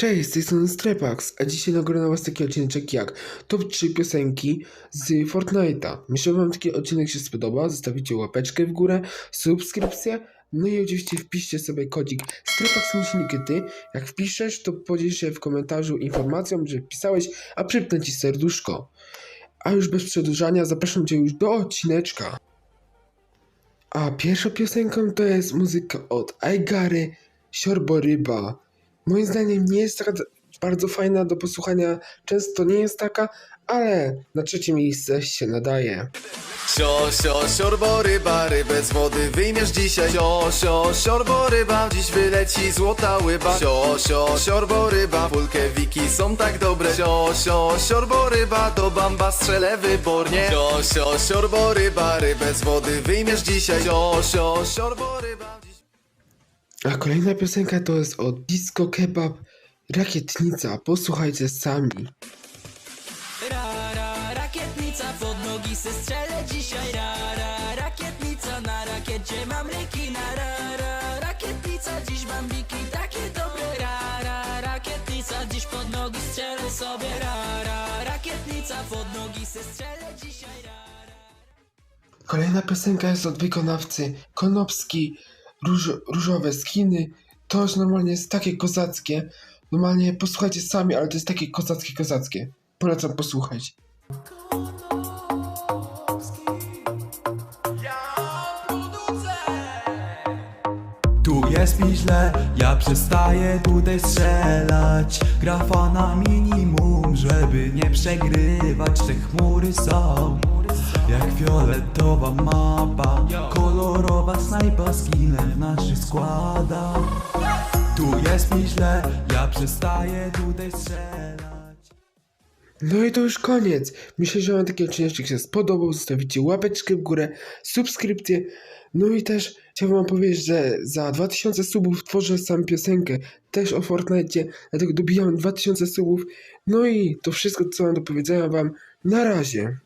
Cześć, z tej Strepax, a dzisiaj nagrałem na was taki odcinek jak top 3 piosenki z Fortnite'a. Myślę, że wam taki odcinek się spodoba, zostawicie łapeczkę w górę, subskrypcję, no i oczywiście wpiszcie sobie kodzik Strepax myślnikety. Jak wpiszesz, to podziel się w komentarzu informacją, że wpisałeś, a przypnę ci serduszko. A już bez przedłużania zapraszam cię już do odcineczka. A pierwszą piosenką to jest muzyka od Aigary Siorboryba. Moim zdaniem nie jest taka bardzo fajna do posłuchania, często nie jest taka, ale na trzecie miejsce się nadaje. Sio, sio, siorbo ryba, rybę z wody wyjmiesz dzisiaj. Sio, sio, siorbo ryba, dziś wyleci złota łyba. Sio, sio, siorbo ryba, pulkę wiki są tak dobre. Sio, sio, siorbo ryba, do bamba strzelę wybornie. Sio, sio, siorbo ryba, rybę z wody wyjmiesz dzisiaj. Sio, sio, siorbo ryba. A kolejna piosenka to jest od Disco Kebab Rakietnica. Posłuchajcie sami. Ra, ra, rakietnica pod nogi se strzelę dzisiaj Ra, ra, rakietnica na rakiecie mam rekina Ra, ra, rakietnica dziś mam biki takie dobre Ra, ra, rakietnica dziś pod nogi strzelę sobie Ra, ra, rakietnica pod nogi se strzelę dzisiaj Ra, ra. Kolejna piosenka jest od wykonawcy Konopski Róż, Różowe skiny. To już normalnie jest takie kozackie. Normalnie posłuchajcie sami, ale to jest takie kozackie, kozackie. Polecam posłuchać. Tu jest mi źle, ja przestaję tutaj strzelać Grafa na minimum, żeby nie przegrywać Te chmury są jak fioletowa mapa Kolorowa snajpa skinem naszych składa Tu jest mi źle, ja przestaję tutaj strzelać No i to już koniec. Myślę, że wam taki odcinek się spodobał. Zostawicie łapeczkę w górę, subskrypcję. No i też chciałbym wam powiedzieć, że za 2000 subów tworzę sam piosenkę. Też o Fortnite, dlatego dobijam 2000 subów. No i to wszystko, co mam do powiedzenia wam. Na razie.